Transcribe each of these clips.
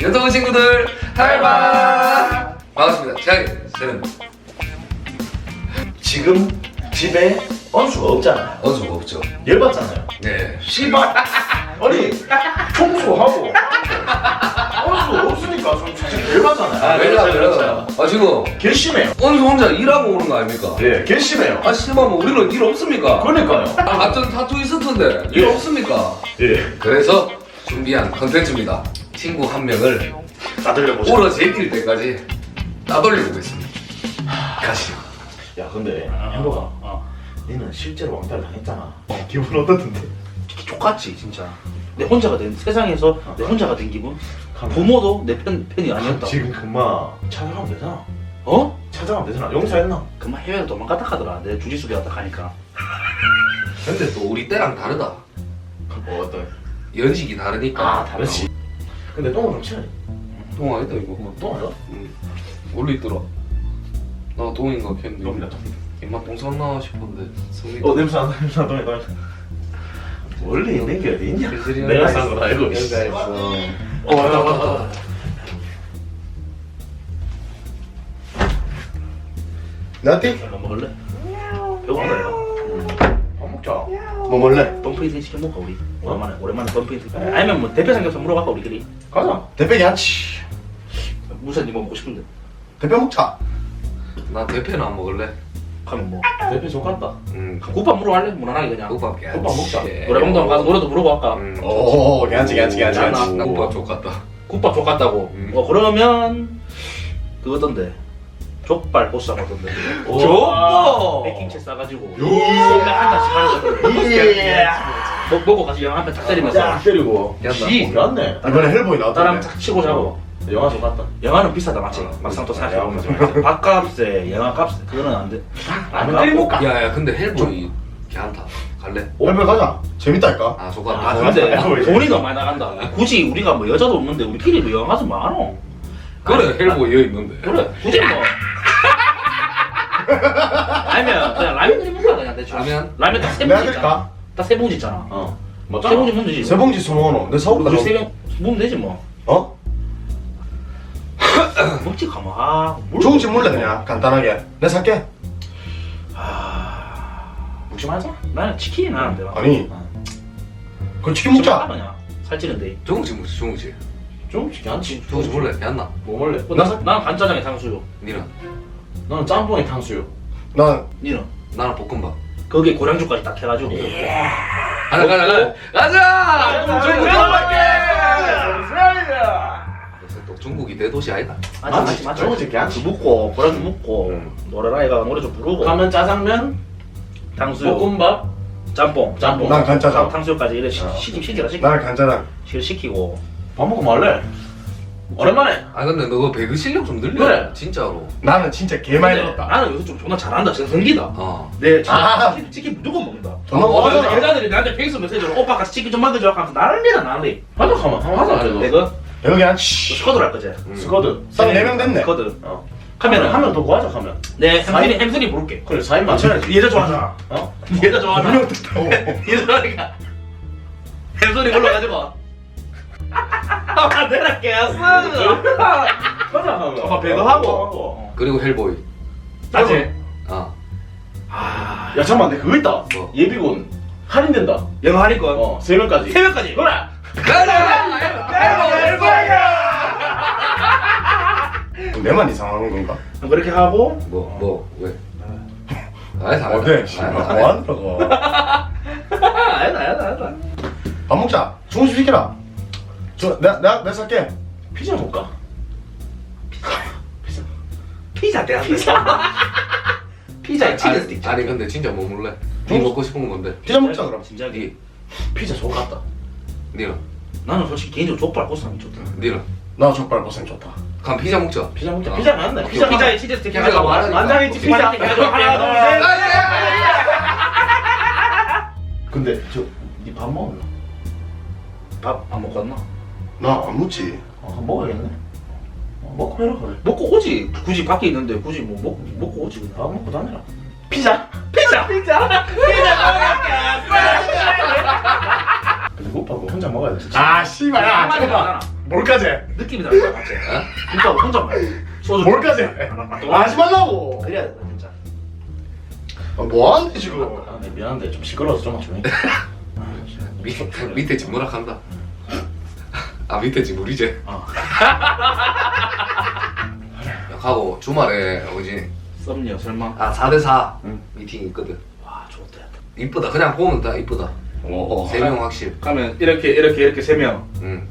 연동은 친구들 할바 반갑습니다. 제가 저는 지금 집에 언수가 없잖아요. 어수가 없죠. 열받잖아요. 네. 씨발. 아니 청소하고 언수 좀 사실 열받잖아요. 아, 왜냐면 아 지금 괘씸해요. 언수 혼자 일하고 오는 거 아닙니까? 예, 괘씸해요. 아 씨발 뭐 우리는 일 없습니까? 그러니까요. 아, 같은 타투 있었던데 일 예. 없습니까? 예, 그래서 준비한 컨텐츠입니다. 친구 한 명을 따돌려 보자. 오러 제낄 때까지 따돌려 보겠습니다. 가시죠. 야, 근데 행복아, 니는 실제로 왕따를 당했잖아. 어, 기분 어떻던데? 족같지 진짜 내 혼자가 된 세상에서 내 혼자가 된 기분 부모도 내 편, 편이 아니었다 지금 그만 찾아가면 되잖아. 어? 찾아가면 되잖아. 용서했나? 그만 해외로 도망갔다 하더라 내 주짓수 배웠다 하니까 근데 또 우리 때랑 다르다. 뭐 어떤? 연식이 다르니까. 아, 다르지. 근데 똥을 좀 치네. 동 아니다 이거. 똥 알아? 원래 있더라. 나 동인가 똥. 입맛 똥 쌌나 싶었는데 성이. 어, 냄새 안 나, 냄새 안 나. 원래 있는 게 어디 있냐? 내가 싼걸 알고 있어. 어, 왔다, 왔다, 왔다. 나티? 뭐 먹을래? 배고프다 밥 먹자. 뭐 먹을래? 덤프인트 시켜 먹을까 우리 오랜만에 오랜만에 덤프인트 아니면 뭐 대패 삼겹살 물어볼까 우리끼리 가자. 대패 양치. 무슨 니뭐 먹고 싶은데 대패 먹자. 나 대패는 안 먹을래. 가면 뭐 대패 좋겠다. 음. 국밥 물어 갈래? 무난하게 그냥 국밥 국밥 먹자. 노래방도 가서 노래도 물어보 할까? 음. 오, 괜찮지, 괜찮지, 괜찮지. 나 국밥 족같다. 국밥 족 같다고 음. 어 그러면 그거던데 족발 보쌈 어떤데 족보! 베킹채 싸가지고 요. 소맥 한 잔씩 하는 거 예. 먹, 먹고 가서 영화 한편 딱 때리면서 딱 때리고. 지. 맞네. 이번에 헬보이 나랑 나왔다며. 탁 치고 자고 영화 좋겠다. 영화는 비싸다 맞지? 어, 막상 또 비싸. 생각해보면 밥값에 영화 값에 그거는 안돼 라면 끓여 먹까? 야야 근데 헬보이 괜찮다. 갈래? 헬보이 가자. 재밌다니까. 아 족같다. 아 아, 근데. 돈이 너무 많이 나간다 굳이 우리가 뭐 여자도 없는데 우리끼리 뭐 영화 가서 뭐하노 그래 헬보이 여기 있는데. 그래 굳이 뭐 아니면 그냥 라면 끓여 먹자 그냥 대충 라면? 라면 딱 세 내가 봉지 있잖아 드릴까? 딱 세 봉지 있잖아 어. 세 봉지 먹으면 되지 세 봉지 수모노. 내 사올까? 우리 세명 먹으면 되지 뭐 어? 먹지 가만 아 뭘- 좋은지 몰래 그냥 간단하게. 내 살게. 묵지 말자 나는 치킨이 나는데 아니. 어. 그럼 치킨 먹자. 그냥 살찌는데 종우지 뭐지 종우지. 좋은지 괜찮지. 종우지 몰래 괜찮나? 뭐 먹을래? 나, 나는 간짜장에 탕수육 니는? 너는 짬뽕에 탕수육. 난 니는 나는 볶음밥. 거기에 고량주까지 딱 해가지고 가자 가자 가자. 가자. 중국 요새 또 중국이 대도시 아니다. 맞지 맞지 맞지 좋은지 괜찮지. 먹고 고량주 먹고 음. 노래라 이가 노래 좀 부르고 가면 짜장면, 탕수육 볶음밥, 짬뽕 짬뽕. 난 간짜장. 탕수육까지 이래 시- 어. 시집 시키라 시키 나는 간짜장. 시킬 시키고 밥 먹고 말래? 오랜만에. 아 근데 너그 배그 실력 좀 늘려. 그래. 진짜로. 나는 진짜 개 많이 근데 들었다. 나는 요새 좀 존나 잘한다 전성기다 어. 내 아. 치킨, 치킨 무조건 먹는다 존나 어, 먹어야 여자들이 나한테 페이스 메시지로 오빠 같이 치킨 좀 먹여줘 하면서 난리다 난리 하자 가면 하자 그래도. 내가 여기 한너 씨. 스쿼드 할 거지 음. 스쿼드. 딱 4명 됐네. 스쿼드 어. 하면은 하면 더 구하자 가면. 내 햄스리 햄스리 부를게 그래 4인 맞춰야지. 여자 좋아하잖아 어? 여자 좋아하잖아 분명 됐다고. 여자 좋아하니까 햄스리 불러가지고 아 가자 가면. 오빠 배그하고 그리고 헬보이. 맞지? 어. 아야 잠깐만 근데 그거 있다. 뭐? 예비군 할인된다. 영어 하니까 어, 세 명까지. 새벽까지 그래. 내만 이상한 건가? 그렇게 하고 뭐 뭐 왜? 아니 다 어때? 씨발 뭐 하느라고. 아니다 아니다 아니다 밥 먹자. 중국 집 시켜라. 저 내가 내가 내가 살게. 피자 먹을까? 피자 대한 피자 피자에 치즈 스틱 아니, 근데 진짜 뭐 먹을래? 니 먹고 싶은 건데. 피자 먹자 그럼. 니 피자 좋겠다. 니는 나는 솔직히 개인적으로 족발 보쌈이 좋다 니는. 나 족발 보쌈 좋다. 감 피자 먹자. 피자 먹자. 어. 피자 맞네. 피자 피자에 치즈 스틱 많으니까. 만장일치 피자 하나 근데 저니 밥 먹을래? 둘셋밥안 먹고 왔나? 나안 먹지. 어, 한번 먹어야겠네 먹고 해라 그래 먹고 오지. 굳이 밖에 있는데 굳이 뭐 먹, 먹고 오지 그냥. 아 먹고 다녀라 피자 피자 피자 근데 국밥은 혼자 먹어야 돼아 씨발 야 한마디 잠깐만 하잖아. 뭘까지 느낌이 다르다 맞지? 진짜 혼자 말. 소주 뭘까지 하지 말라고. 그래야 된다 진짜. 아, 뭐 하는데 지금? 아, 네, 미안한데 좀 시끄러워서 좀만 조용히 밑, 밑에 지문학한다. 아 밑에 지문 이제? 어. 하고 주말에 어지? 썸니요 설마. 아 4대4 응. 미팅 있거든. 와 좋다. 이쁘다. 그냥 보면 다 이쁘다. 어, 세명 확실 그러면 이렇게 이렇게 이렇게 세 명. 응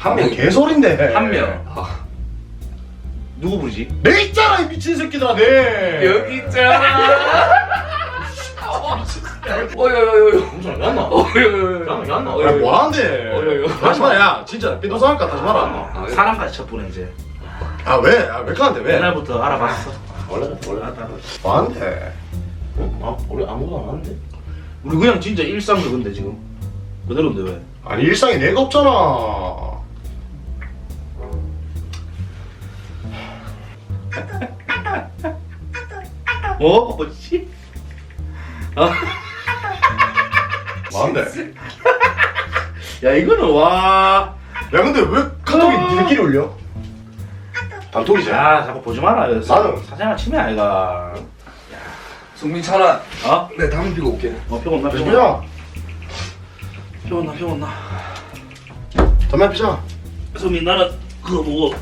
한뭐 명이 개소린데 한 명. 아, 누구 부르지? 내 있잖아 이 미친 새끼들아 내 있잖아 어여여여여 엄청 미안나 어여여여 미안나 아, 뭐하는데 어이, 어이. 다시 마라 야 진짜 삐도상할까 다시 마라 아, 사람까지 쳤보네 이제. 아 왜? 아왜 가는데 왜? 옛날부터 알아봤어. 원래 원래 뭐하는데 어? 아 우리 아무것도 안 하는데 우리 그냥 진짜 일상 그건데 지금. 그대로인데 왜? 아니 일상에 내가 없잖아 어? 뭐지? 뭐하는데? 야 이거는 와. 야 근데 왜 카톡이 니네끼리 올려? 단톡이지? 야 자꾸 보지 마라. 나는- 사생활 침해 아이가. 승민찬아 어? 내 담배 피고 올게 어 피곤나 피곤나. 보자 피곤나 피곤나. 담배 피자 소민 나는 그거 보고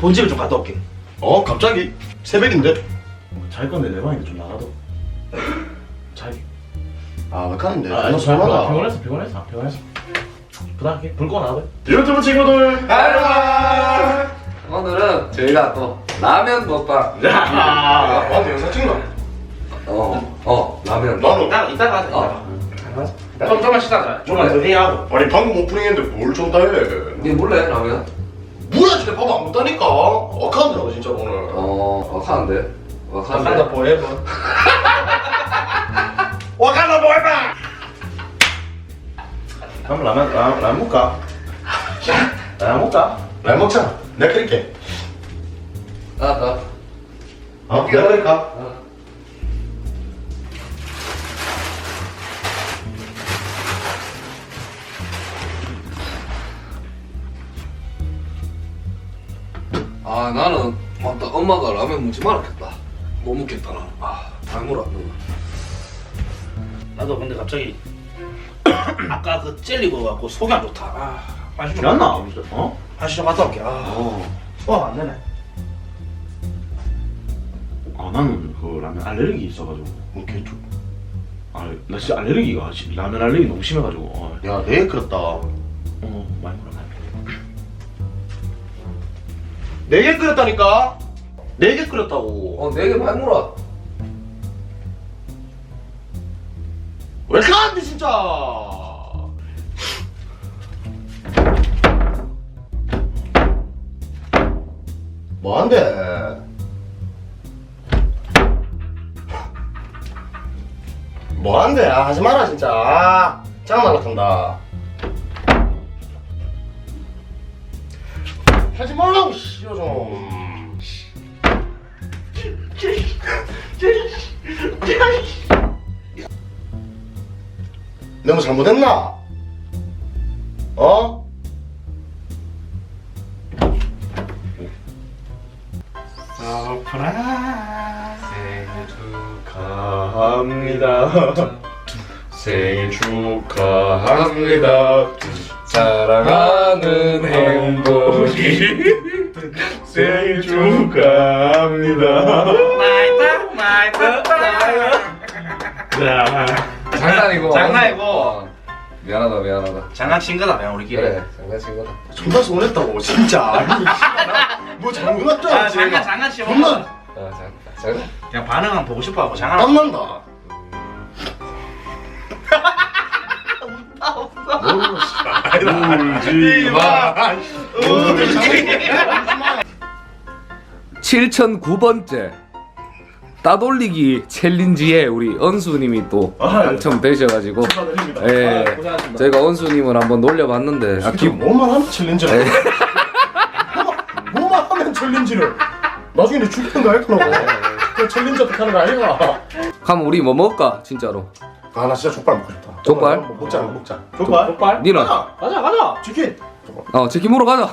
본집에 좀 갔다 올게. 어 갑자기? 새벽인데? 잘 건데 내 방인데 좀 나가도 자기 아왜 가는데? 아, 나 아니, 설마다 피곤해서 피곤해서 피곤해서 부탁할게 불 꺼놔 돼 유튜브 친구들 하이로 오늘은 저희가 또 라면 먹방 아 나한테 영상 찍나? 어 어 라면 나는 이따가 이따가 하자. 어. 이따가. 좀 좀만 쉬다가. 좀만 더 회의하고. 아니 방금 오프닝했는데 뭘좀 다해 니 몰래 라면? 뭐야 진짜 밥안 먹다니까 어카운트라고 진짜 오늘 어 wak하는데 wak하는데 포에버. 와간다 뭐해봐 그럼 라면 라면, 라면 먹까? 라면 먹까? 날 먹자 내가 끓일게 나 나 어? 내가 끓일까? 어. 아 나는 맞다 엄마가 라면 먹지 말았겠다 못 먹겠다 나는 아 잘못 안 먹어 나도 근데 갑자기 아까 그 젤리 먹어갖고 속이 안 좋다. 아, 한시 좀 갔다 올게. 어? 한시 좀 갔다 올게. 아, 어. 소화 안 되네. 아 나는 그 라면 알레르기 있어가지고 뭐 개쪽 아나 진짜 알레르기가 지- 라면 알레르기 너무 심해가지고 어, 야 내일 끓였다 어 많이 먹어 네개 끓였다니까 네 개 끓였다고. 어 네개 많이 물어. 왜 가는데 진짜? 뭐 한데 뭐 한데 아, 하지 마라 진짜. 아, 짱 날락한다. 하지 말라고 씨요 좀 내가 뭐 잘못했나? 어? 축하합니다. 생일 축하합니다. 사랑하는 행복이 생일 축하합니다. 장난이고 장난이고. 어. 미안하다 미안하다 장난친 거다 그냥 우리끼리. 그래 장난친 거다 존나 서운했다고 진짜. 아니, 씨발, 뭐 잘못했죠? 아 장난 장난치 존나 마. 어, 장, 장난 그냥 반응은 보고 싶어 하고 장난. 땀난다. 울지 마. 울지 마. 7009번째 따돌리기 챌린지에 우리 은수님이 또 아, 네. 당첨되셔가지고. 예. 아, 예. 예. 고생하셨습니다. 저희가 은수님을 한번 놀려봤는데 아, 아 기... 뭐만 하면 챌린지를 뭐만- 예. 뭐만 하면 챌린지를. 나중에 죽든가 했더라고 예. 그 챌린지 어떻게 하는 거 아이가 그럼 우리 뭐 먹을까 진짜로? 아 나 진짜 족발 먹고 싶다. 족발? 족발 먹자 먹자. 족발? 족발? 니는? 가자 가자. 치킨. 어 치킨 먹으러 가자.